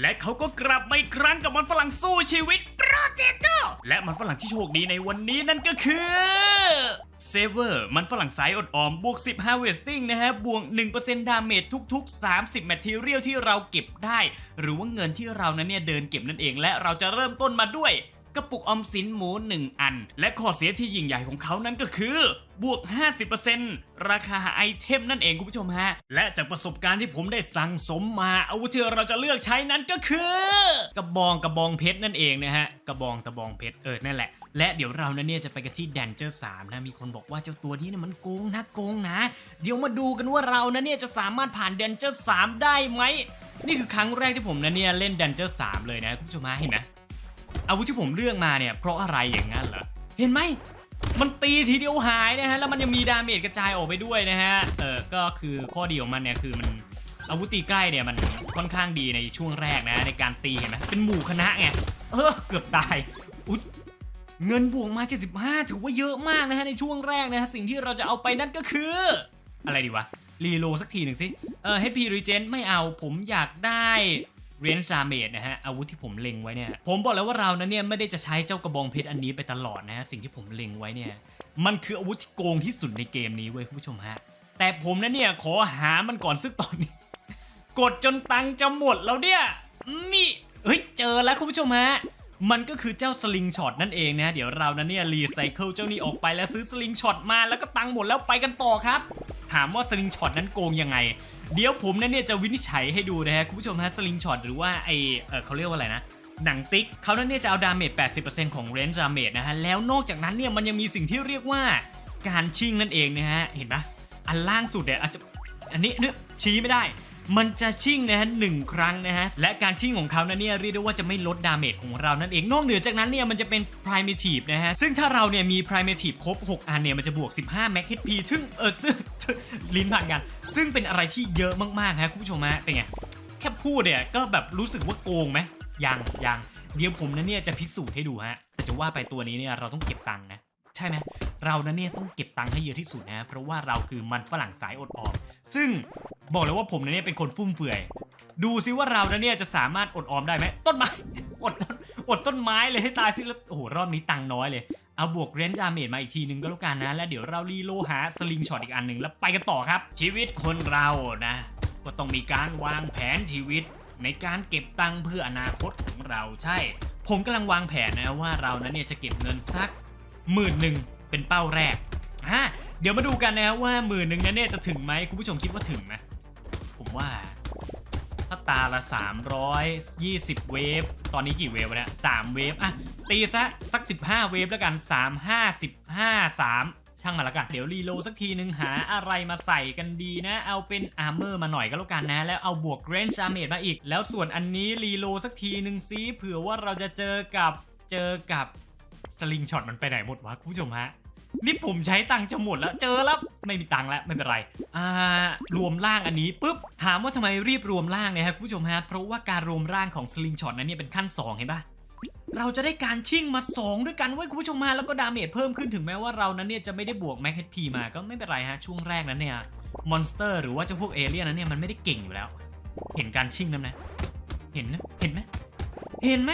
และเขาก็กลับมาอีกครั้งกับมันฝรั่งสู้ชีวิตโปรเจโตและมันฝรั่งที่โชคดีในวันนี้นั่นก็คือเซเวอร์มันฝรั่งสายอดออมบวก15เวสติ้งนะฮะ บวก 1%ดาเมจทุก ๆ 30แมทเทียลที่เราเก็บได้ หรือว่าเงินที่เรานั้นเนี่ยเดินเก็บนั่นเอง และเราจะเริ่มต้นมาด้วย กระปุกออมสินหมู 1 อัน และข้อเสียที่ยิ่งใหญ่ของเขานั้นก็คือบวก 50%ราคาไอเทมนั่นเองคุณผู้ชมฮะ และจากประสบการณ์ที่ผมได้สั่งสมมาอาวุธที่เราจะเลือกใช้นั้นก็คือ กระบองกระบองเพชรนั่นเองนะฮะ กระบองกระบองเพชรเออนั่นแหละ และเดี๋ยวเรานั้นเนี่ยจะไปกันที่แดนเจอร์สามนะ มีคนบอกว่าเจ้าตัวนี้เนี่ยมันโกงนะโกงนะ เดี๋ยวมาดูกันว่าเรานั้นเนี่ยจะสามารถผ่านแดนเจอร์สามได้ไหม นี่คือครั้งแรกที่ผมนั้นเนี่ยเล่นแดนเจอร์สามเลยนะคุณผู้ชมฮะเห็นไหม อาวุธที่ผมเลือกมาเนี่ยเพราะอะไรอย่างนั้นเหรอเห็นไหมมันตีทีเดียวหายนะฮะแล้วมันยังมีดาเมจกระจายออกไปด้วยนะฮะเออก็คือข้อดีของมันเนี่ยคือมันอาวุธตีใกล้เนี่ยมันค่อนข้างดีในช่วงแรกนะในการตีเห็นไหมเป็นหมู่คณะไงเออเกือบตายอุ๊ยเงินบวกมา 75 ถือว่าเยอะมากนะฮะในช่วงแรกนะฮะสิ่งที่เราจะเอาไปนั่นก็คือ อะไรดีวะรีโลสักทีหนึ่งสิเออ HP Regen ไม่เอาผมอยากได้ เรนจาเมจนะฮะอาวุธที่ผมเล็งไว้เนี่ยผมบอกแล้วว่าเรานั้นเนี่ยไม่ได้จะใช้เจ้ากระบองเพชรอันนี้ไปตลอดนะฮะสิ่งที่ผมเล็งไว้เนี่ยมันคืออาวุธที่โกงที่สุดในเกมนี้เว้ยคุณผู้ชมฮะแต่ผมนั้นเนี่ยขอหามันก่อนซึ่งตอนนี้ กดจนตังค์จะหมดแล้วเนี่ยมีเฮ้ยเจอแล้วคุณผู้ชมฮะมันก็คือเจ้าสลิงช็อตนั่นเองนะเดี๋ยวเรานั้นเนี่ยรีไซเคิลเจ้านี้ออกไปแล้วซื้อสลิงช็อตมาแล้วก็ตังค์หมดแล้วไปกันต่อครับ ถามว่าสลิงช็อตนั้นโกงยังไง เดี๋ยวผมนั้นเนี่ยจะวินิจฉัยให้ดูนะฮะคุณผู้ชมฮะสลิงช็อตหรือว่าไอเออเขาเรียกว่าอะไรนะหนังติ๊กเขานั้นเนี่ยจะเอาดาเมจ 80%ของเรนจ์ดาเมจนะฮะแล้วนอกจากนั้นเนี่ยมันยังมีสิ่งที่เรียกว่าการชิงนั่นเองนะฮะเห็นปะอันล่างสุดเนี่ยอาจจะอันนี้เนี่ยชี้ไม่ได้ มันจะชิ่งนะฮะหนึ่งครั้งนะฮะและการชิ่งของเขานั้นเนี่ยเรียกได้ว่าจะไม่ลดดาเมจของเรานั่นเองนอกเหนือจากนั้นเนี่ยมันจะเป็น primitive นะฮะซึ่งถ้าเราเนี่ยมี primitive ครบ 6 อันเนี่ยมันจะบวก 15 max HP ซึ่งเออซึ่ง ลิ้นผ่านกัน ซึ่งเป็นอะไรที่เยอะมากๆฮะคุณผู้ชมฮะเป็นไงแค่พูดเนี่ยก็แบบรู้สึกว่าโกงไหมยังยังเดี๋ยวผมนะเนี่ยจะพิสูจน์ให้ดูฮะแต่จะว่าไปตัวนี้เนี่ยเราต้องเก็บตังค์นะใช่ไหมเรานนเนี่ยต้องเก็บตังค์ให้เยอะที่สุดนะเพราะว่าเราคือมันฝรั่งสายอดออมซึ่งบอกเลยว่าผมนนเนี่ยเป็นคนฟุ่มเฟือย ดูซิว่าเรานนเนี่ยจะสามารถอดออมได้ไหมต้นไม้อดต้นอดต้นไม้เลยให้ตายสิแล้วโอ้โหรอบนี้ตังค์น้อยเลย เอาบวกเรนจ์ดาเมจมาอีกทีนึงก็แล้วกันนะ แล้วเดี๋ยวเรารีโลหาสลิงช็อตอีกอันหนึ่งแล้วไปกันต่อครับ ชีวิตคนเรานะ ก็ต้องมีการวางแผนชีวิต ในการเก็บตังค์เพื่ออนาคตของเราใช่ ผมกำลังวางแผนนะว่าเรานั้นเนี่ยจะเก็บเงินสักหมื่นหนึ่งเป็นเป้าแรกอะเดี๋ยวมาดูกันนะว่าหมื่นหนึ่งนั้นเนี่ยจะถึงไหมคุณผู้ชมคิดว่าถึงไหมผมว่า ถ้าตาละ 320 เวฟ ตอนนี้กี่เวฟเนี่ย3เวฟ อะ ตีซะสัก 15 เวฟแล้วกัน 3 5 15 3 ช่างมาแล้วกัน เดี๋ยวรีโลสักทีนึงหาอะไรมาใส่กันดีนะ เอาเป็นอาร์เมอร์มาหน่อยก็แล้วกันนะ แล้วเอาบวกเรนจ์ดาเมจมาอีก แล้วส่วนอันนี้รีโลสักทีนึงซิเผื่อว่าเราจะเจอกับเจอกับสลิงช็อตมันไปไหนหมดวะคุณผู้ชมฮะ นี่ผมใช้ตังค์จะหมดแล้วเจอแล้วไม่มีตังค์แล้วไม่เป็นไรอ่ารวมร่างอันนี้ปุ๊บถามว่าทำไมรีบรวมร่างเนี่ยครับคุณผู้ชมฮะเพราะว่าการรวมร่างของสลิงช็อตนั้นเนี่ยเป็นขั้น 2 เห็นปะเราจะได้การชิ่งมา 2 ด้วยกันเว้ยคุณผู้ชมมาแล้วก็ดาเมจเพิ่มขึ้นถึงแม้ว่าเรานั้นเนี่ยจะไม่ได้บวกแม็กเฮดพีมาก็ไม่เป็นไรฮะช่วงแรกนั้นเนี่ยมอนสเตอร์หรือว่าเจ้าพวกเอเลี่ยนนั้นเนี่ยมันไม่ได้เก่งอยู่แล้ว เห็นการชิ่งนั้นนะเห็นนะเห็นไหมเห็นไหม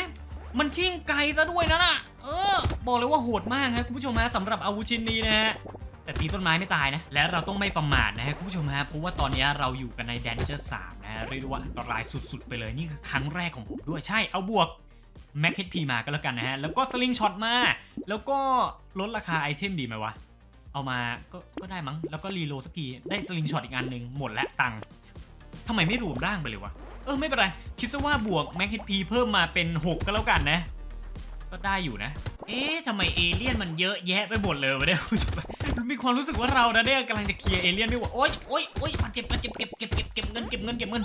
มันชิ่งไกลซะด้วยนะน่ะ เออ บอกเลยว่าโหดมากครับคุณผู้ชมฮะสำหรับอาวุธชิ้นนี้นะฮะแต่ตีต้นไม้ไม่ตายนะ และเราต้องไม่ประมาทนะฮะคุณผู้ชมฮะเพราะว่าตอนนี้เราอยู่กันในแดนเจอร์สามนะฮะเรียกว่าอันตรายสุดๆ ไปเลยนี่คือครั้งแรกของผมด้วยใช่เอาบวกแม็กเฮดพีมาก็แล้วกันนะฮะ แล้วก็สลิงช็อตมา แล้วก็ลดราคาไอเทมดีไหมวะ เอามาก็ก็ได้มั้ง แล้วก็รีโลสักที ได้สลิงช็อตอีกอันหนึ่งหมดและตังค์ทำไมไม่รวมร่างไปเลยวะ เออไม่เป็นไร คิดซะว่าบวกแม็กเฮดพีเพิ่มมาเป็น 6 ก็แล้วกันนะ ก็ได้อยู่นะ เอ๊ะทำไมเอเลี่ยนมันเยอะแยะไปหมดเลยวะเนี่ยรู้มีความรู้สึกว่าเรานะเนี่ยกำลังจะเคลียร์เอเลี่ยนไม่หมดโอ๊ยโอ๊ยโอ๊ยมาเก็บมาเก็บเก็บเก็บเก็บเก็บเงินเก็บเงินเก็บเงิน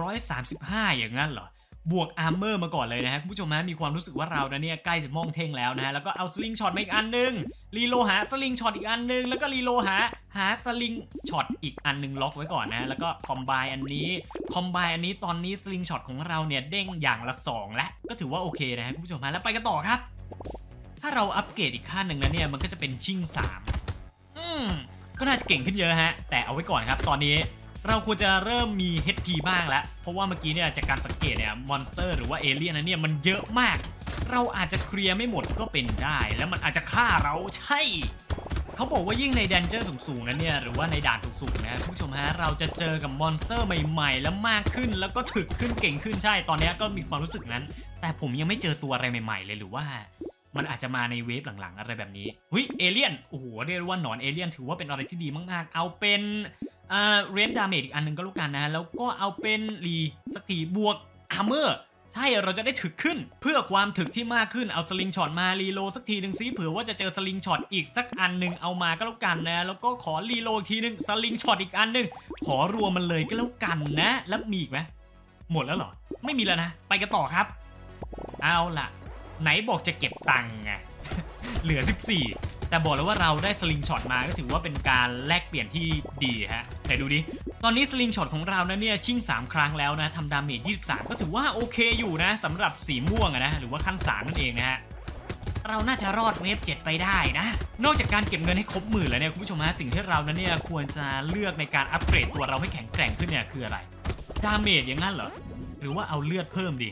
ร้อยสามสิบห้าอย่างนั้นเหรอ บวกอาร์เมอร์มาก่อนเลยนะฮะคุณผู้ชมฮะมีความรู้สึกว่าเรานะเนี่ยใกล้จะมองเท่งแล้วนะฮะแล้วก็เอาสลิงช็อตมาอีกอันหนึงรีโลหาสลิงช็อตอีกอันหนึงแล้วก็รีโลหาหาสลิงช็อตอีกอันหนึงล็อกไว้ก่อนนะฮะแล้วก็คอมไบอันนี้คอมไบอันนี้ตอนนี้สลิงช็อตของเราเนี่ยเด้งอย่างละสองแล้วก็ถือว่าโอเคนะฮะคุณผู้ชมฮะแล้วไปกันต่อครับ ถ้าเราอัปเกรดอีกขั้นหนึ่งนะเนี่ยมันก็จะเป็นชิ่ง3อืมก็น่าจะเก่งขึ้นเยอะฮะแต่เอาไว้ก่อนครับ ตอนนี้ เราควรจะเริ่มมี HP บ้างแล้ว เพราะว่าเมื่อกี้เนี่ยจากการสังเกตเนี่ยมอนสเตอร์หรือว่าเอเลี่ยนนั้นเนี่ยมันเยอะมาก เราอาจจะเคลียร์ไม่หมดก็เป็นได้ แล้วมันอาจจะฆ่าเราใช่เขาบอกว่ายิ่งในแดนเจอร์สูงๆนั้นเนี่ยหรือว่าในด่านสูงๆนะคุณผู้ชมฮะเราจะเจอกับมอนสเตอร์ใหม่ๆ แล้วมากขึ้นแล้วก็ถึกขึ้นเก่งขึ้นใช่ตอนนี้ก็มีความรู้สึกนั้น แต่ผมยังไม่เจอตัวอะไรใหม่ๆ เลยหรือว่า มันอาจจะมาในเวฟหลังๆ อะไรแบบนี้หุยเอเลี่ยนโอ้โหเรียกว่าหนอนเอเลี่ยนถือว่าเป็นอะไรที่ดีมากๆ เอาเป็น อ่าเรนดาเมจอีกอันหนึงก็แล้วกันนะฮะ แล้วก็เอาเป็นรีสักทีบวกอาร์เมอร์ใช่ เราจะได้ถึกขึ้น เพื่อความถึกที่มากขึ้นเอาสลิงช็อตมารีโลสักทีหนึ่งซิเผื่อว่าจะเจอสลิงช็อตอีกสักอันหนึ่งเอามาก็แล้วกันนะ แล้วก็ขอรีโลทีหนึ่งสลิงช็อตอีกอันหนึ่งขอรวมมันเลยก็แล้วกันนะ แล้วมีอีกไหมหมดแล้วเหรอ ไม่มีแล้วนะ ไปกันต่อครับ เอาล่ะ ไหนบอกจะเก็บตังค์ไงเหลือ 14 แต่บอกแล้วว่าเราได้สลิงช็อตมาก็ถือว่าเป็นการแลกเปลี่ยนที่ดีฮะไหนดูดิ ตอนนี้สลิงช็อตของเรานะเนี่ยชิ่ง 3 ครั้งแล้วนะทำดาเมจ23 ก็ถือว่าโอเคอยู่นะสำหรับสีม่วงนะหรือว่าขั้น3นั่นเองนะฮะเราน่าจะรอดเวฟ7ไปได้นะ นอกจากการเก็บเงินให้ครบหมื่นแล้วเนี่ยคุณผู้ชมฮะสิ่งที่เรานั้นเนี่ยควรจะเลือกในการอัปเกรดตัวเราให้แข็งแกร่งขึ้นเนี่ยคืออะไร ดาเมจอย่างนั้นเหรอ หรือว่าเอาเลือดเพิ่มดี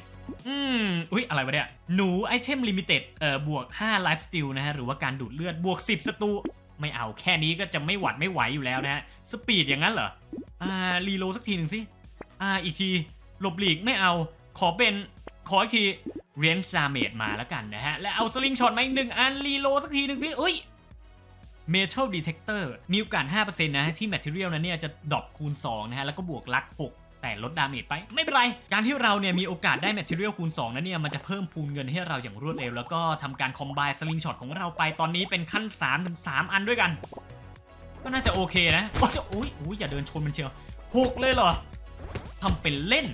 อืม อุ้ยอะไรวะเนี่ย หนูไอเทมลิมิเต็ด เอ่อ บวก5ไลฟ์สติลนะฮะ หรือว่าการดูดเลือด บวก 10ศัตรูไม่เอาแค่นี้ก็จะไม่หวัดไม่ไหวอยู่แล้วนะฮะ สปีดอย่างนั้นเหรอ อ่า รีโลสักทีหนึ่งสิ อ่า อีกที หลบหลีกไม่เอา ขอเป็น ขออีกที เรนจ์ดาเมจมาแล้วกันนะฮะ และเอาสลิงช็อตมาอีกหนึ่งอัน รีโลสักทีหนึ่งสิ อุ้ย Metal Detector มีโอกาส5%นะฮะที่ Material นั้นเนี่ยจะดรอปคูณ2นะฮะ แล้วก็บวกลัก 6 แต่ลดดาเมจไปไม่เป็นไร การที่เราเนี่ยมีโอกาสได้ Material คูณ2นั้นเนี่ยมันจะเพิ่มพูนเงินให้เราอย่างรวดเร็ว แล้วก็ทำการคอมไบสลิงช็อตของเราไปตอนนี้เป็นขั้น3ถึง3อันด้วยกัน ก็น่าจะโอเคนะโอ้ยอุ้ยอุ้ยอย่าเดินชนมันเชียวหกเลยเหรอทำเป็นเล่น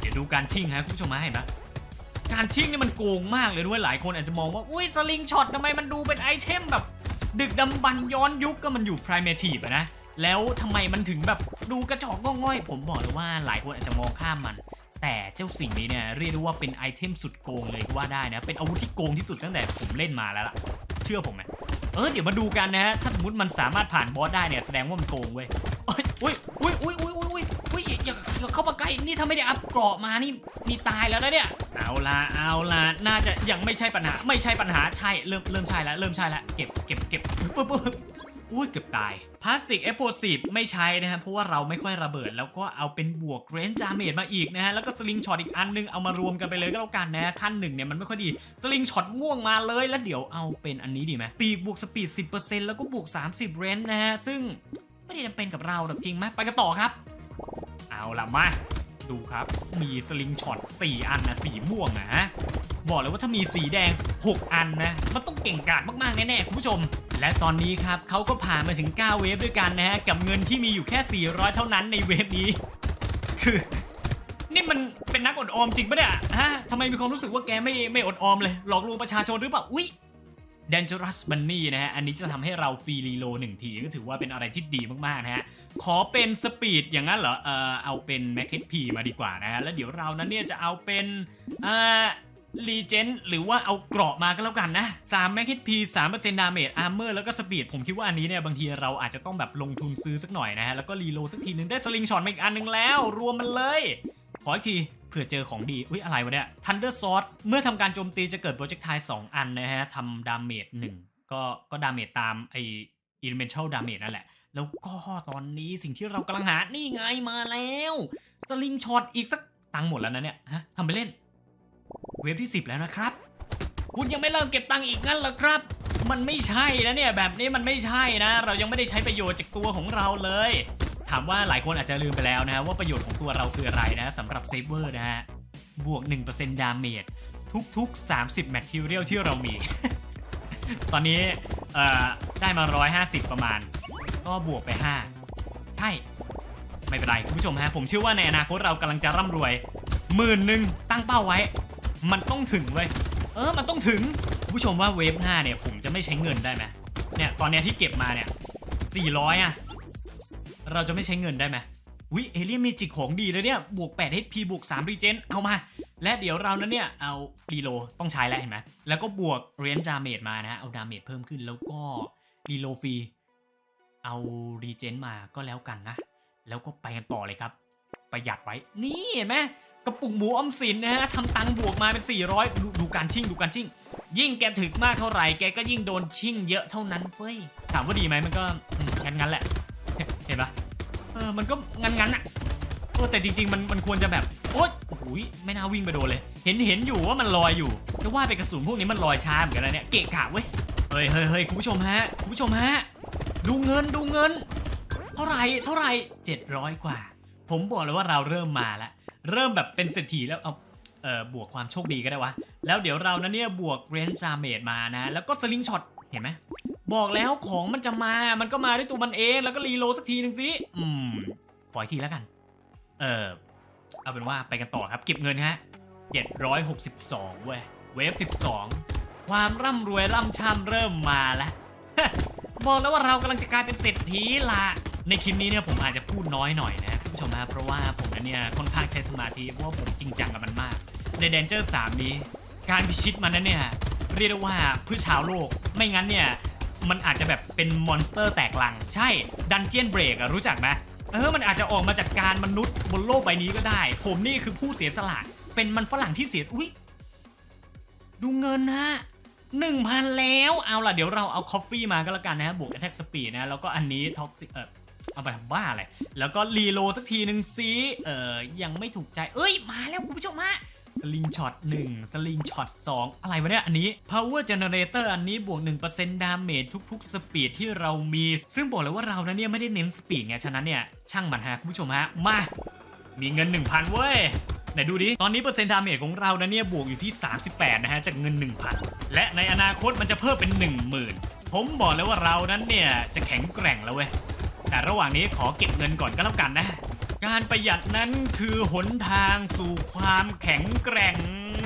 เดี๋ยวดูการชิ่งฮะคุณผู้ชมมาเห็นไหมการชิ่งนี่มันโกงมากเลยด้วยหลายคนอาจจะมองว่าอุ้ยสลิงช็อตทำไมมันดูเป็นไอเทมแบบดึกดำบรรย้อนยุคก็มันอยู่ primitive อะนะ แล้วทำไมมันถึงแบบดูกระจอกงง่อย ผมบอกเลยว่าหลายคนอาจจะมองข้ามมัน แต่เจ้าสิ่งนี้เนี่ยเรียกได้ว่าเป็นไอเทมสุดโกงเลยก็ว่าได้นะ เป็นอาวุธที่โกงที่สุดตั้งแต่ผมเล่นมาแล้วล่ะ เชื่อผมไหมเออเดี๋ยวมาดูกันนะฮะ ถ้าสมมติมันสามารถผ่านบอสได้เนี่ยแสดงว่ามันโกงเว้ยเอ้ยอุ้ยอุ้ยอุ้ยอุ้ย เข้ามาใกล้นี่ถ้าไม่ได้อัพเกราะมานี่นี่ตายแล้วนะเนี่ย เอาละเอาละน่าจะยังไม่ใช่ปัญหา ไม่ใช่ปัญหาใช่เริ่มเริ่มใช่แล้วเริ่มใช่แล้วเก็บเก็บเก็บปึ๊บปึ๊บอุ้ยเกือบตายพลาสติกเอฟโพซีฟไม่ใช้นะฮะเพราะว่าเราไม่ค่อยระเบิด แล้วก็เอาเป็นบวกเรนจาเมจมาอีกนะฮะแล้วก็สลิงช็อตอีกอันนึงเอามารวมกันไปเลยก็แล้วกันนะขั้นหนึ่งเนี่ยมันไม่ค่อยดีสลิงช็อตม่วงมาเลยแล้วเดี๋ยวเอาเป็นอันนี้ดีไหมปีกบวกสปีด 10%แล้วก็บวก 30เรนจ์นะฮะซึ่งไม่ได้จำเป็นกับเราหรอกจริงไหมไปกันต่อครับ เอาละมา ดูครับ มีสลิงช็อต 4 อันนะสีม่วงนะฮะ บอกเลยว่าถ้ามีสีแดง 6 อันนะ มันต้องเก่งกาจมากๆ แน่ๆ คุณผู้ชม และตอนนี้ครับเขาก็ผ่านมาถึง 9 เวฟด้วยกันนะฮะ กับเงินที่มีอยู่แค่ 400 เท่านั้นในเวฟนี้ คือ นี่มันเป็นนักอดออมจริงปะเนี่ย ฮะทำไมมีความรู้สึกว่าแกไม่ไม่อดออมเลย หลอกลวงประชาชนหรือเปล่า อุ๊ย Dangerous Bunny นะฮะ อันนี้จะทำให้เราฟรีรีโลหนึ่งทีก็ถือว่าเป็นอะไรที่ดีมากๆนะฮะ ขอเป็นสปีดอย่างนั้นเหรอ เออเอาเป็น m a c เ p มาดีกว่านะฮะ แล้วเดี๋ยวเรานั้นเนี่ยจะเอาเป็นอ่ารีเจนหรือว่าเอาเกราะมาก็แล้วกันนะ3 m a c เ p 3%ดาเมจอาร์เมอร์แล้วก็สปีดผมคิดว่าอันนี้เนี่ยบางทีเราอาจจะต้องแบบลงทุนซื้อสักหน่อยนะฮะ แล้วก็รีโลสักทีนึงได้สลิงช็อตมาอีกอันนึงแล้ว รวมมันเลย ขออีกทีเผื่อเจอของดี อุ้ยอะไรวะเนี่ย Thunder Sword เมื่อทำการโจมตีจะเกิดโปรเจกต์ไทสองอันนะฮะทำดาเมจหนึ่งก็ก็ดาเมจตามไอ elemental damage นั่นแหละ แล้วก็ตอนนี้สิ่งที่เรากำลังหา นี่ไงมาแล้ว สลิงช็อตอีกสักตังหมดแล้วนะเนี่ยฮะทำไปเล่น เวฟที่ 10 แล้วนะครับ คุณยังไม่เริ่มเก็บตังค์อีกงั้นเหรอครับ มันไม่ใช่นะเนี่ยแบบนี้มันไม่ใช่นะ เรายังไม่ได้ใช้ประโยชน์จากตัวของเราเลย ถามว่าหลายคนอาจจะลืมไปแล้วนะฮะว่าประโยชน์ของตัวเราคืออะไรนะสำหรับเซฟเวอร์นะฮะบวก 1%ดาเมจทุกๆ 30 Material ที่เรามี ตอนนี้เอ่อได้มา 150 ประมาณ ก็บวกไป 5 ใช่ ไม่เป็นไรคุณผู้ชมฮะ ผมเชื่อว่าในอนาคตเรากำลังจะร่ำรวยหมื่นหนึ่งตั้งเป้าไว้ มันต้องถึงเว้ย เออ มันต้องถึงคุณผู้ชมว่าเวฟห้าเนี่ย ผมจะไม่ใช้เงินได้ไหมเนี่ย ตอนนี้ที่เก็บมาเนี่ย 400 อะ เราจะไม่ใช้เงินได้ไหมวิเอเลียนเมจิกของดีเลยเนี่ย บวก8 HP บวก3รีเจนเอามา และเดี๋ยวเรานั้นเนี่ย เอารีโลต้องใช้แล้วเห็นไหมแล้วก็บวกเรนจ์ดาเมจมานะเอาดาเมจเพิ่มขึ้นแล้วก็รีโลฟรี เอารีเจนมาก็แล้วกันนะ แล้วก็ไปกันต่อเลยครับ ประหยัดไว้ นี่เห็นไหมกระปุกหมูออมสินนะฮะทำตังค์บวกมาเป็น 400 ดูดูการชิ่งดูการชิ่ง ยิ่งแกถึกมากเท่าไหร่แกก็ยิ่งโดนชิ่งเยอะเท่านั้นเฟ้ยถามว่าดีไหมมันก็อืมงั้นแหละ เห็นปะเออมันก็งั้นๆอะเออแต่จริงๆมันมันควรจะแบบโอ๊ยโอ้โหยไม่น่าวิ่งไปโดนเลย เห็นเห็นอยู่ว่ามันลอยอยู่แต่ว่าไปกระสุนพวกนี้มันลอยช้าเหมือนกันนะเนี่ยเกะกะเว้ยเฮ้ยเฮ้ยเฮ้ยคุณผู้ชมฮะคุณผู้ชมฮะดูเงินดูเงิน เท่าไหร่เท่าไหร่700กว่า ผมบอกเลยว่าเราเริ่มมาแล้วเริ่มแบบเป็นเศรษฐีแล้วเอาเออบวกความโชคดีก็ได้วะ แล้วเดี๋ยวเรานะเนี่ยบวกเรนจาเมดมานะ แล้วก็สลิงช็อต เห็นไหม บอกแล้วของมันจะมา มันก็มาด้วยตัวมันเอง แล้วก็รีโลสักทีหนึ่งสิ อืม ขออีกทีแล้วกัน เออ เอาเป็นว่าไปกันต่อครับ เก็บเงินฮะ 762 เว้ย เวฟ 12 ความร่ำรวยร่ำช่ำเริ่มมาแล้ว บอกแล้วว่าเรากำลังจะกลายเป็นเศรษฐีละในคลิปนี้เนี่ยผมอาจจะพูดน้อยหน่อยนะคุณผู้ชมนะเพราะว่าผมนั้นเนี่ยค่อนข้างใช้สมาธิเพราะว่าผมจริงจังกับมันมาก ใน Danger 3นี้ การพิชิตมันนั้นเนี่ยเรียกได้ว่าเพื่อชาวโลก ไม่งั้นเนี่ย มันอาจจะแบบเป็นมอนสเตอร์แตกลัง ใช่ดันเจียนเบรกอะรู้จักไหมเออมันอาจจะออกมาจากการมนุษย์บนโลกใบนี้ก็ได้ ผมนี่คือผู้เสียสละ เป็นมันฝรั่งที่เสียอุ้ยดูเงินฮะหนึ่งพันแล้วเอาล่ะเดี๋ยวเราเอาคอฟฟี่มาก็แล้วกันนะบวก attack speed นะแล้วก็อันนี้ท็อกซิเออเอาไปทำบ้าอะไรแล้วก็รีโลสักทีหนึ่งซิเออยังไม่ถูกใจเอ้ยมาแล้วคุณผู้ชมฮะ สลิงช็อต1สลิงช็อต2อะไรวะเนี่ยอันนี้ power generator อันนี้บวก1%ดาเมจทุกๆ สปีดที่เรามี ซึ่งบอกเลยว่าเรานะเนี่ยไม่ได้เน้นสปีดไง ฉะนั้นเนี่ย ช่างมันฮะคุณผู้ชมฮะ มา มีเงิน 1,000 เว้ยไหนดูดิ ตอนนี้เปอร์เซ็นต์ดาเมจของเรานะเนี่ยบวกอยู่ที่ 38 นะฮะ จากเงิน 1,000 และในอนาคตมันจะเพิ่มเป็น 10,000 ผมบอกเลยว่าเรานั้นเนี่ยจะแข็งแกร่งแล้วเว้ยแต่ระหว่างนี้ขอเก็บเงินก่อนก็แล้วกันนะ การประหยัดนั้นคือหนทางสู่ความแข็งแกร่ง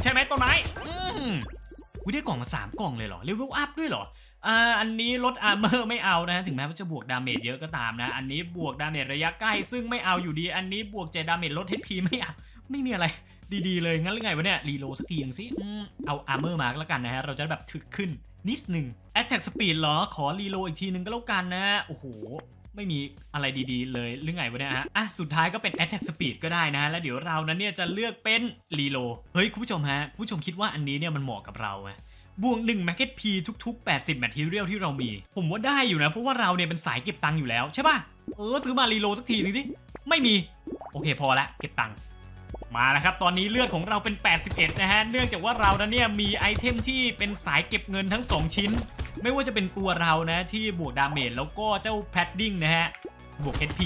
ใช่ไหมต้นไม้อืมวิได้กล่องมา3กล่องเลยเหรอเลเวลอัพด้วยเหรออ่าอันนี้ลดอาร์เมอร์ไม่เอานะ ถึงแม้ว่าจะบวกดาเมจเยอะก็ตามนะ อันนี้บวกดาเมจระยะใกล้ ซึ่งไม่เอาอยู่ดี อันนี้บวกเจดาเมจลด HP ไม่เอาไม่มีอะไรดีๆเลย งั้นหรือไงวะเนี่ย รีโหลดสักทีหนึงสิอืมเอาอาร์เมอร์มาก็แล้วกันนะฮะ เราจะได้แบบถึกขึ้นนิดหนึ่ง Attack Speed เหรอ ขอรีโหลดอีกทีหนึงก็แล้วกันนะ โอ้โห ไม่มีอะไรดีๆ เลยหรือไงวะเนี่ยฮะ อะ สุดท้ายก็เป็น Attack Speed ก็ได้นะแล้วเดี๋ยวเรานั้นเนี่ยจะเลือกเป็นรีโลเฮ้ย คุณผู้ชมฮะ คุณผู้ชมคิดว่าอันนี้เนี่ยมันเหมาะกับเราไหมบวก1 m a r k e t P ทุก ๆ 80 Material ที่เรามี ผมว่าได้อยู่นะ เพราะว่าเราเนี่ยเป็นสายเก็บตังค์อยู่แล้วใช่ป่ะ เออ ซื้อมารีโลสักทีนึงดิ ไม่มี โอเคพอละ เก็บตังค์ มาแล้วครับ ตอนนี้เลือดของเราเป็น 81 นะฮะ เนื่องจากว่าเรานเนี่ยมีไอเทมที่เป็นสายเก็บเงินทั้ง 2 ชิ้น ไม่ว่าจะเป็นตัวเรานะที่บวกดาเมจแล้วก็เจ้าแพดดิ้งนะฮะ บวก HP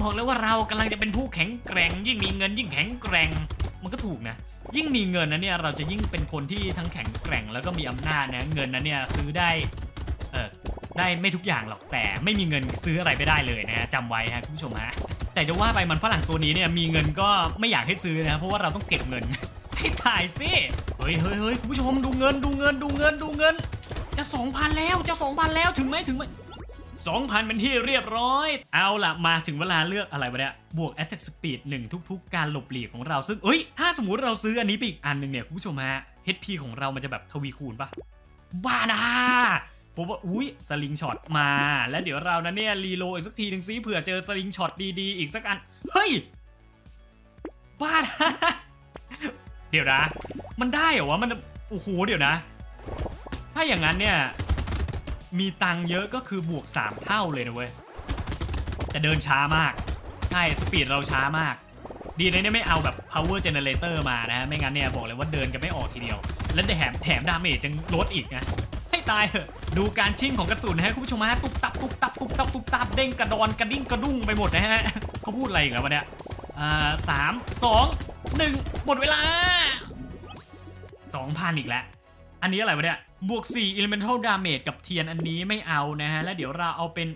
บอกแล้วว่าเรากำลังจะเป็นผู้แข็งแกร่ง ยิ่งมีเงินยิ่งแข็งแกร่ง มันก็ถูกนะ ยิ่งมีเงินนะเนี่ยเราจะยิ่งเป็นคนที่ทั้งแข็งแกร่งแล้วก็มีอำนาจนะ เงินนั้นเนี่ยซื้อได้ เออได้ไม่ทุกอย่างหรอกแต่ไม่มีเงินซื้ออะไรไม่ได้เลยนะฮะจำไว้ฮะคุณผู้ชมฮะ แต่จะว่าไปมันฝรั่งตัวนี้เนี่ยมีเงินก็ไม่อยากให้ซื้อนะเพราะว่าเราต้องเก็บเงิน ให้ถ่ายสิเฮ้ยเฮ้ยเฮ้ยคุณผู้ชมดูเงินดูเงินดูเงินดูเงิน จะสองพันแล้วจะสองพันแล้วถึงไหมถึงไหมสองพันเป็นที่เรียบร้อย เอาล่ะมาถึงเวลาเลือกอะไรวะเนี่ย บวก attack speed 1 ทุก ๆ การหลบหลีกของเราซึ่งเอ้ย ถ้าสมมติเราซื้ออันนี้ไปอีกอันหนึ่งเนี่ยคุณผู้ชมฮะ HP ของเรามันจะแบบทวีคูณปะบ้านะ ผมว่าอุ้ยสลิงช็อตมา แล้วเดี๋ยวเรานั้นเนี่ยรีโลอีกสักทีหนึ่งซิเผื่อเจอสลิงช็อตดีๆ อีกสักอัน เฮ้ย บ้านะเดี๋ยวนะ มันได้เหรอวะ มัน โอ้โห เดี๋ยวนะ ถ้าอย่างนั้นเนี่ย มีตังเยอะก็คือบวก 3 เท่าเลยนะเว้ย แต่เดินช้ามาก ใช่ สปีดเราช้ามาก ดีนะเนี่ยไม่เอาแบบ power generator มานะฮะ ไม่งั้นเนี่ยบอกเลยว่าเดินกันไม่ออกทีเดียว และแถมแถมดาเมจจะลดอีกนะ ตายเหอะดูการชิ่งของกระสุนนะฮะคุณผู้ชมฮะตุ๊บตับตุ๊บตับตุ๊บตับตุ๊บตับเด้งกระดอนกระดิ่งกระดุ้งไปหมดนะฮะเขาพูดอะไรอีกแล้ววะเนี่ยอ่าสามสองหนึ่งหมดเวลาสองพันอีกแล้ว อันนี้อะไรวะเนี่ยบวก 4 elemental damage กับเทียนอันนี้ไม่เอานะฮะ แล้วเดี๋ยวเราเอาเป็น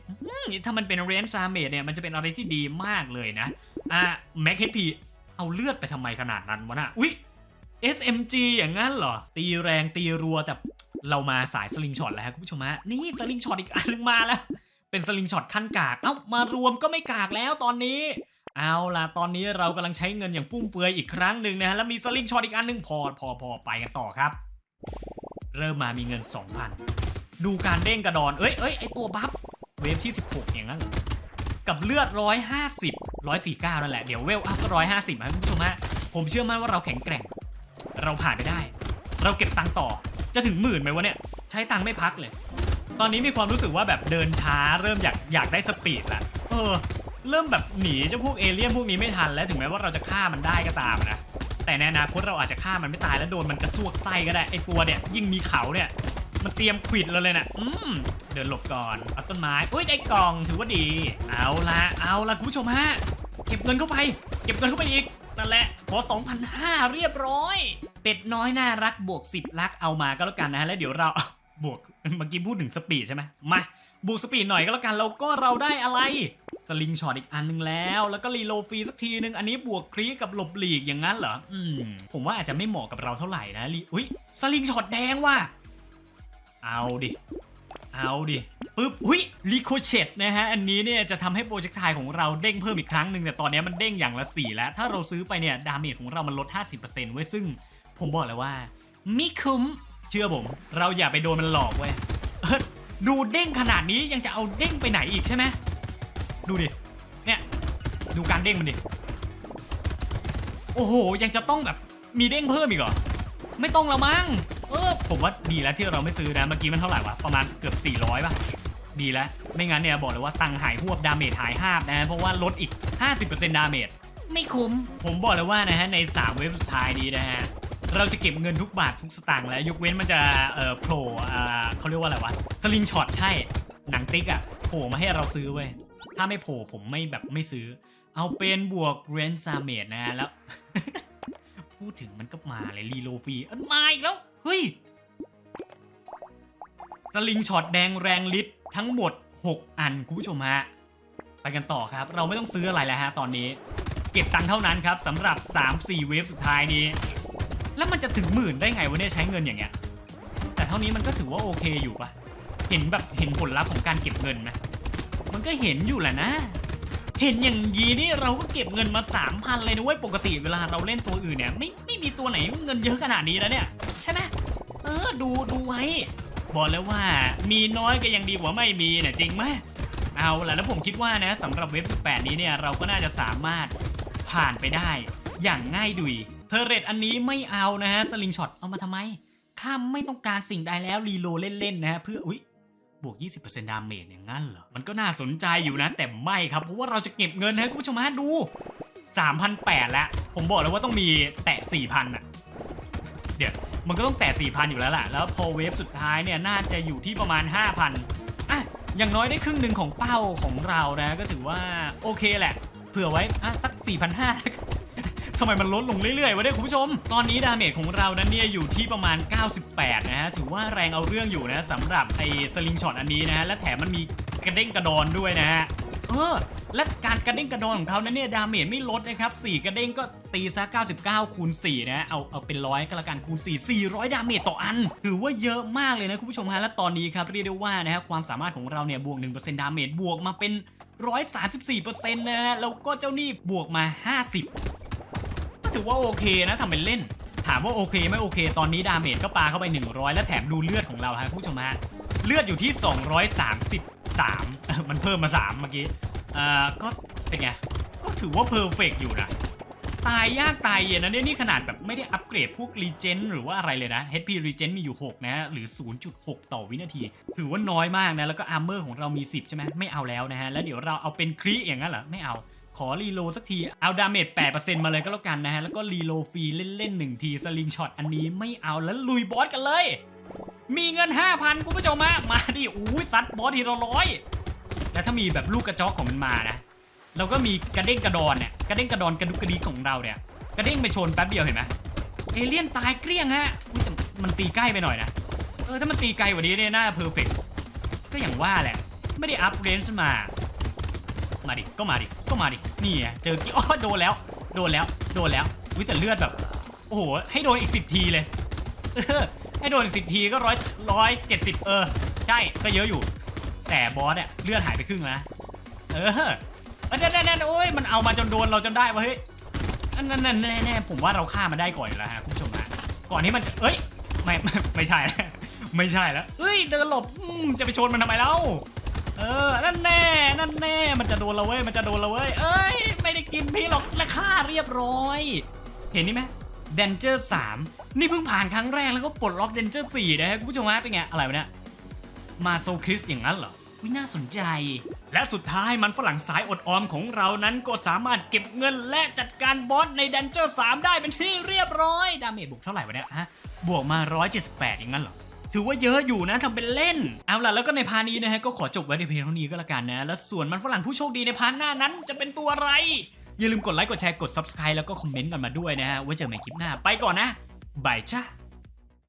ถ้ามันเป็น range damage เนี่ย มันจะเป็นอะไรที่ดีมากเลยนะ อะ max HP เอาเลือดไปทำไมขนาดนั้นวะน่ะอุ๊ย SMG อย่างนั้นเหรอ ตีแรงตีรัวแต่ เรามาสายสลิงช็อตแล้วฮะคุณผู้ชมฮะนี่สลิงช็อตอีกอันนึงมาแล้ว เป็นสลิงช็อตขั้นกากเอ้ามารวมก็ไม่กากแล้วตอนนี้ เอาล่ะตอนนี้เรากำลังใช้เงินอย่างฟุ่มเฟือยอีกครั้งหนึ่งนะฮะแล้วมีสลิงช็อตอีกอันหนึงพอพอพอไปกันต่อครับ เริ่มมามีเงิน 2,000 ดูการเด้งกระดอนเอ้ยเอ้ยไอตัวบัฟเวฟที่ 16 อย่างนั้นกับเลือดร้อยห้าสิบร้อยสี่เก้านั่นแหละ เดี๋ยวเวลอัพก็ร้อยห้าสิบนะคุณผู้ชมฮะ ผมเชื่อมั่นว่าเราแข็งแกร่ง เราผ่านไปได้ เราเก็บตังค์ต่อ จะถึงหมื่นไหมวะเนี่ย ใช้ตังค์ไม่พักเลย ตอนนี้มีความรู้สึกว่าแบบเดินช้าเริ่มอยากอยากได้สปีดละเออ เริ่มแบบหนีเจ้าพวกเอเลี่ยนพวกนี้ไม่ทันแล้วถึงแม้ว่าเราจะฆ่ามันได้ก็ตามนะแต่ในอนาคตเราอาจจะฆ่ามันไม่ตายแล้วโดนมันกระซวกไส้ก็ได้ไอตัวเนี่ยยิ่งมีเขาเนี่ยมันเตรียมขวิดเราเลยนะอืมเดินหลบก่อนเอาต้นไม้อุ้ยได้กล่องถือว่าดี เอาละเอาละคุณผู้ชมฮะเก็บเงินเข้าไป เก็บเงินเข้าไปอีกนั่นแหละขอ2,500เรียบร้อย เป็ดน้อยน่ารักบวก10ลักเอามาก็แล้วกันนะฮะแล้วเดี๋ยวเราบวกเมื่อกี้พูดถึงสปีดใช่ไหมมาบวกสปีดหน่อยก็แล้วกันแล้วก็เราได้อะไรสลิงช็อตอีกอันนึงแล้ว แล้วก็รีโลฟรีสักทีนึงอันนี้บวกคลีกับหลบหลีกอย่างนั้นเหรออืมผมว่าอาจจะไม่เหมาะกับเราเท่าไหร่นะรีอุ้ยสลิงช็อตแดงว่ะเอาดิเอาดิปึ๊บอุ้ยรีโคเชตนะฮะอันนี้เนี่ยจะทำให้โปรเจกต์ไทยของเราเด้งเพิ่มอีกครั้งหนึ่งแต่ตอนนี้มันเด้งอย่างละ 4 แล้ว ถ้าเราซื้อไปเนี่ยดาเมจของเรามันลด 50%เว้ยซึ่ง ผมบอกเลยว่าไม่คุ้มเชื่อผม เราอย่าไปโดนมันหลอกเว้ยเออดูเด้งขนาดนี้ยังจะเอาเด้งไปไหนอีกใช่ไหมดูดิเนี่ยดูการเด้งมันดิโอ้โหยังจะต้องแบบมีเด้งเพิ่มอีกเหรอไม่ต้องละมั้งเออผมว่าดีแล้วที่เราไม่ซื้อนะเมื่อกี้มันเท่าไหร่วะประมาณเกือบ 400ป่ะดีแล้ว ไม่งั้นเนี่ยบอกเลยว่าตังค์หายหวบดาเมจหายหาบนะเพราะว่าลดอีก 50%ดาเมจไม่คุ้ม ผมบอกเลยว่านะฮะใน 3 เว็บสุดท้ายนี้นะฮะ เราจะเก็บเงินทุกบาททุกสตางค์แล้วยกเว้นมันจะเอ่อโผล่อ่าเขาเรียกว่าอะไรวะสลิงช็อตใช่หนังติ๊กอะโผล่มาให้เราซื้อเว้ยถ้าไม่โผล่ผมไม่แบบไม่ซื้อ เอาเป็นบวกเรนซาเมดนะฮะแล้ว พูดถึงมันก็มาเลยรีโลฟรีอันมาอีกแล้วเฮ้ยสลิงช็อตแดงแรงลิตทั้งหมด 6 อันคุณผู้ชมฮะไปกันต่อครับ เราไม่ต้องซื้ออะไรแล้วฮะตอนนี้ เก็บตังค์เท่านั้นครับสำหรับ 3-4 เวฟสุดท้ายนี้ แล้วมันจะถึงหมื่นได้ไงวะเนี่ยใช้เงินอย่างเงี้ย แต่เท่านี้มันก็ถือว่าโอเคอยู่ปะเห็นแบบเห็นผลลัพธ์ของการเก็บเงินไหมมันก็เห็นอยู่แหละนะ เห็นอย่างยีนี่เราก็เก็บเงินมา3,000เลยนะเว้ยปกติเวลาเราเล่นตัวอื่นเนี่ยไม่ไม่มีตัวไหนเงินเยอะขนาดนี้แล้วเนี่ยใช่ไหมเออดูดูไว้บอกแล้วว่ามีน้อยก็ยังดีกว่าไม่มีเนี่ยจริงไหมเอาละแล้วผมคิดว่านะสำหรับเว็บ 18 นี้เนี่ยเราก็น่าจะสามารถผ่านไปได้อย่างง่ายดุย อร์เรตอันนี้ไม่เอานะฮะสลิงช็อตเอามาทำไม ข้ามไม่ต้องการสิ่งใดแล้วรีโลเล่นๆนะฮะเพื่ออุ๊ยบวก 20%ดาเมจอย่างนั้นเหรอ มันก็น่าสนใจอยู่นะ แต่ไม่ครับ เพราะว่าเราจะเก็บเงินให้คุณผู้ชมฮะดู 3,800 แล้ว ผมบอกเลยว่าต้องมีแตะ 4,000อะ เดี๋ยว มันก็ต้องแตะ 4,000 อยู่แล้วล่ะ แล้วพอเวฟสุดท้ายเนี่ย น่าจะอยู่ที่ประมาณ 5,000 อะ อย่างน้อยได้ครึ่งหนึ่งของเป้าของเรานะ ก็ถือว่าโอเคแหละ เผื่อไว้ อะ สัก 4,500ำไมมันลดลงเรื่อยๆวะเนี่ยคุณผู้ชม ตอนนี้ดาเมจของเรานั้นเนี่ยอยู่ที่ประมาณ 98 นะฮะ ถือว่าแรงเอาเรื่องอยู่นะสำหรับไอ้สลิงช็อตอันนี้นะฮะ และแถมมันมีกระเด้งกระดอนด้วยนะฮะ เออ และการกระเด้งกระดอนของเขานั้นเนี่ยดาเมจไม่ลดนะครับ 4 กระเด้งก็ตีซะ 99 คูณ 4 นะ เอา เอาเป็นร้อยก็แล้วกันคูณ 4 400 ดาเมจต่ออัน ถือว่าเยอะมากเลยนะคุณผู้ชมฮะ และตอนนี้ครับเรียกได้ว่านะฮะความสามารถของเราเนี่ยบวก 1%ดาเมจบวกมาเป็น 134%นะฮะ แล้วก็เจ้านี่บวกมา 50 ถือว่าโอเคนะทำเป็นเล่น ถามว่าโอเคไม่โอเค ตอนนี้ดาเมจก็ปาเข้าไป 100 และแถมดูเลือดของเราฮะคุณผู้ชมฮะเลือดอยู่ที่ 233เอ่อมันเพิ่มมา 3 เมื่อกี้อ่าก็เป็นไง ก็ถือว่าเพอร์เฟกอยู่นะตายยากตายเย็นนะเนี่ยนี่ขนาดแบบไม่ได้อัปเกรดพวกรีเจนหรือว่าอะไรเลยนะ HP Regen มีอยู่ 6 นะหรือ 0.6 ต่อวินาที ถือว่าน้อยมากนะ แล้วก็อาร์เมอร์ของเรามี 10 ใช่ไหมไม่เอาแล้วนะฮะ แล้วเดี๋ยวเราเอาเป็นครีอย่างนั้นเหรอไม่เอา ขอรีโลสักที เอาดาเมจ8%มาเลยก็แล้วกันนะฮะ แล้วก็รีโลฟรีเล่นๆหนึ่งทีสลิงช็อตอันนี้ไม่เอาแล้วลุยบอสกันเลย มีเงิน 5,000คุณผู้ชมมามาดิอุ้ยซัดบอสทีละร้อยแล้วถ้ามีแบบลูกกระจอกของมันมานะเราก็มีกระเด้งกระดอนเนี่ยกระเด้งกระดอนกระดุกกระดิกของเราเนี่ยกระเด้งไปชนแป๊บเดียวเห็นไหมเอเลี่ยนตายเกลี้ยงฮะแต่มันตีใกล้ไปหน่อยนะเออถ้ามันตีไกลกว่านี้เนี่ยน่าเพอร์เฟกก็อย่างว่าแหละ ไม่ได้อัพเรนจ์มา มาดิ ก็มาดิ ก็มาดิ นี่ไงเจอกี้อ๋อโดนแล้ว โดนแล้ว โดนแล้วอุ้ยแต่เลือดแบบ โอ้โห ให้โดนอีกสิบทีเลยให้โดนสิบทีก็ร้อยร้อยเจ็ดสิบเออ ใช่ ก็เยอะอยู่ แต่บอสเนี่ยเลือดหายไปครึ่งแล้วนะเออเออแน่แน่โอ้ย มันเอามาจนโดนเราจนได้วะเฮ้ยอันนั้นนั่นแน่แน่ผมว่าเราฆ่ามันได้ก่อนแล้วฮะคุณผู้ชมฮะ ก่อนที่มันเอ้ย ไม่ ไม่ไม่ใช่แล้วไม่ใช่แล้วเอ้ย เดินหลบจะไปชนมันทำไมเล่า เออ นั่นแน่ นั่นแน่ มันจะโดนเราเว้ย มันจะโดนเราเว้ย เอ้ย ไม่ได้กินพี่หรอกและฆ่าเรียบร้อย เห็นนี่ไหมเดนเจอร์สามนี่เพิ่งผ่านครั้งแรกแล้วก็ปลดล็อกเดนเจอร์สี่นะฮะคุณผู้ชมฮะเป็นไง อะไรวะเนี่ย มาโซคริสอย่างนั้นเหรอวิน่าสนใจ และสุดท้ายมันฝรั่งสายอดออมของเรานั้นก็สามารถเก็บเงินและจัดการบอสในดันเจอร์3ได้เป็นที่เรียบร้อย ดาเมจบวกเท่าไหร่วะเนี่ยฮะ บวกมา 178 อย่างนั้นเหรอ ถือว่าเยอะอยู่นะทำเป็นเล่น เอาล่ะแล้วก็ในพาร์ทนี้นะฮะก็ขอจบไว้ในเพียงเท่านี้ก็แล้วกันนะ แล้วส่วนมันฝรั่งผู้โชคดีในพาร์ทหน้านั้นจะเป็นตัวอะไร อย่าลืมกดไลค์กดแชร์กด subscribe แล้วก็คอมเมนต์กันมาด้วยนะฮะไว้เจอกันใหม่คลิปหน้าไปก่อนนะบายจ้า